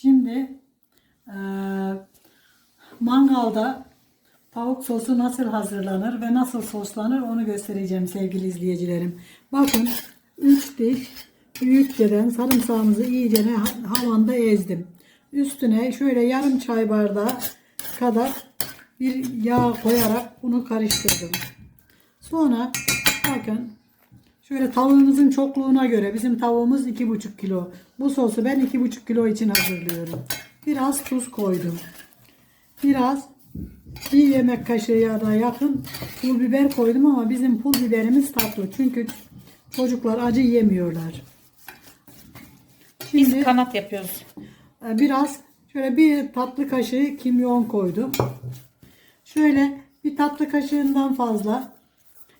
Şimdi eee, mangalda tavuk sosu nasıl hazırlanır ve nasıl soslanır onu göstereceğim sevgili izleyicilerim. Bakın 3 diş büyükçeden sarımsağımızı iyice havanda ezdim. Üstüne şöyle yarım çay bardağı kadar bir yağ koyarak bunu karıştırdım. Sonra bakın Şöyle tavuğunuzun çokluğuna göre bizim tavuğumuz 2,5 kilo. Bu sosu ben 2,5 kilo için hazırlıyorum. Biraz tuz koydum. Biraz bir yemek kaşığı ya da yakın pul biber koydum ama bizim pul biberimiz tatlı. Çünkü çocuklar acı yemiyorlar. Biz Şimdi kanat yapıyoruz. e, biraz şöyle bir tatlı kaşığı kimyon koydum. Şöyle bir tatlı kaşığından fazla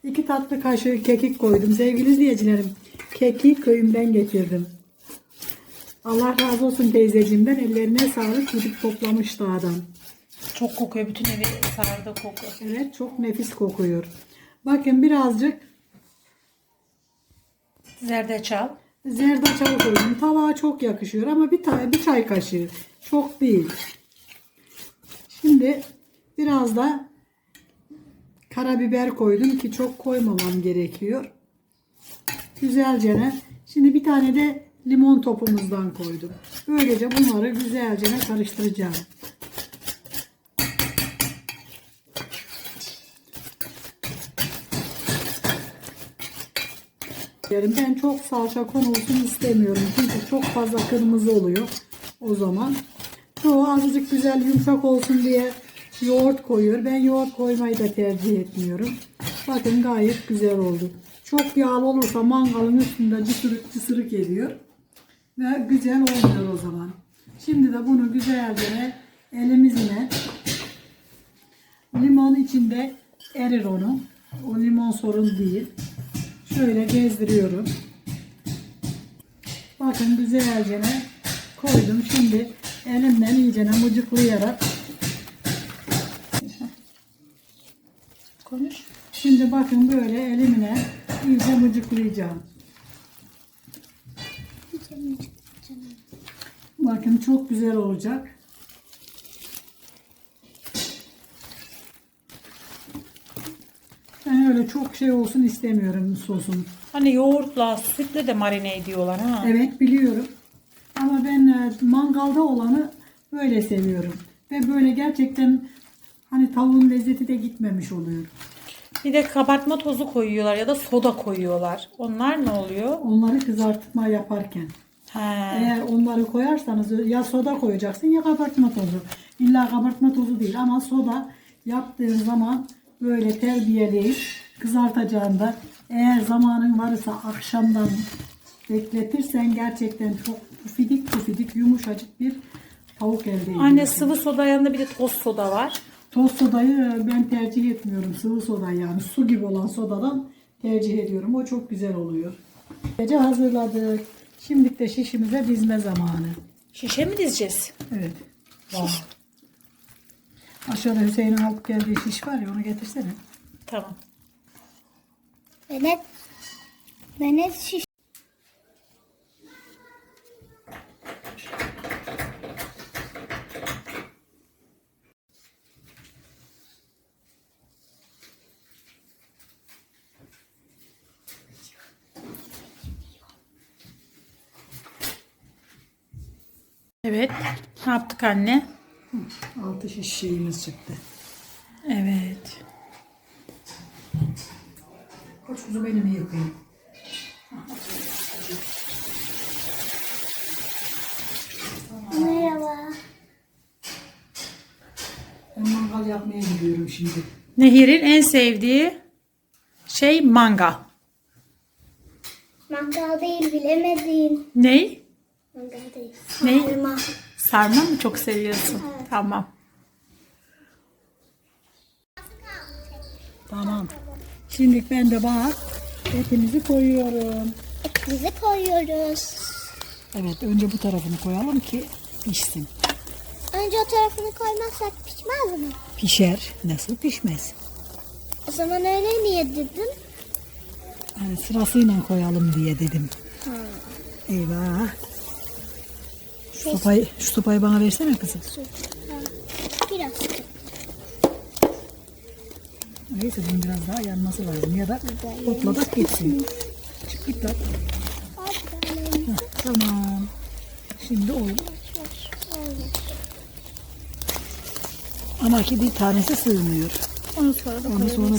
iki tatlı kaşığı kekik koydum. Sevgili izleyicilerim keki köyümden getirdim. Allah razı olsun teyzeciğimden ellerine sağlık gidip toplamış dağdan. Çok kokuyor. Bütün evi sardı koku. Evet çok nefis kokuyor. Bakın birazcık Zerdeçal. zerdeçal koydum. Tabağa çok yakışıyor ama bir tane bir çay kaşığı. Çok değil. Şimdi biraz da karabiber koydum ki çok koymamam gerekiyor. Güzelce ne? Şimdi bir tane de limon topumuzdan koydum. Böylece bunları güzelce karıştıracağım. Ben çok salça konulsun istemiyorum. Çünkü çok fazla kırmızı oluyor o zaman. Çoğu azıcık güzel yumuşak olsun diye yoğurt koyuyor. Ben yoğurt koymayı da tercih etmiyorum. Bakın gayet güzel oldu. Çok yağlı olursa mangalın üstünde cısırık cısırık ediyor. Ve güzel olmuyor o zaman. Şimdi de bunu güzelce elimizle limon içinde erir onu. O limon sorun değil. Şöyle gezdiriyorum. Bakın güzelce koydum. Şimdi elimden iyice mıcıklayarak Konuş. şimdi bakın böyle elimle iyice mıcıklayacağım. Bakın çok güzel olacak. Ben öyle çok şey olsun istemiyorum sosun. Hani yoğurtla, sütle de marine ediyorlar ha. Evet biliyorum. Ama ben e, mangalda olanı böyle seviyorum. Ve böyle gerçekten hani tavuğun lezzeti de gitmemiş oluyor. Bir de kabartma tozu koyuyorlar ya da soda koyuyorlar. Onlar ne oluyor? Onları kızartma yaparken. He. Eğer onları koyarsanız ya soda koyacaksın ya kabartma tozu. İlla kabartma tozu değil ama soda yaptığın zaman böyle terbiyeleyip kızartacağında eğer zamanın varsa akşamdan bekletirsen gerçekten çok pufidik pufidik yumuşacık bir tavuk elde ediyorsun. Anne sıvı soda yanında bir de toz soda var. Toz sodayı e, ben tercih etmiyorum. Sıvı soda yani su gibi olan sodadan tercih ediyorum. O çok güzel oluyor. Gece hazırladık. Şimdi de şişimize dizme zamanı. Şişe mi dizeceğiz? Evet. Aşağıda Hüseyin'in alıp geldiği şiş var ya onu getirsene. Tamam. Benet, Benet şiş. Evet. Ne yaptık anne? Altı şiş şeyimiz çıktı. Evet. Koç kuzu benim yıkayayım. Merhaba. Ben mangal yapmaya gidiyorum şimdi. Nehir'in en sevdiği şey mangal. Mangal değil bilemedin. Ney? Ne? Sarma. Sarma mı çok seviyorsun? Tamam. Tamam. Şimdi ben de bak etimizi koyuyorum. Etimizi koyuyoruz. Evet önce bu tarafını koyalım ki pişsin. Önce o tarafını koymazsak pişmez mi? Pişer. Nasıl pişmez? O zaman öyle niye dedin? Hani sırasıyla koyalım diye dedim. Eyvah. Şu sopayı, şu sopayı bana versene kızım. Biraz. Neyse bunun biraz daha yanması lazım ya da otladak gitsin. Çık git lan. Tamam. Şimdi oldu. Ama ki bir tanesi sığmıyor. Onu sonra da Onu sonra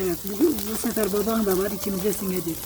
Evet bugün bu sefer baban da var ikimize singedik.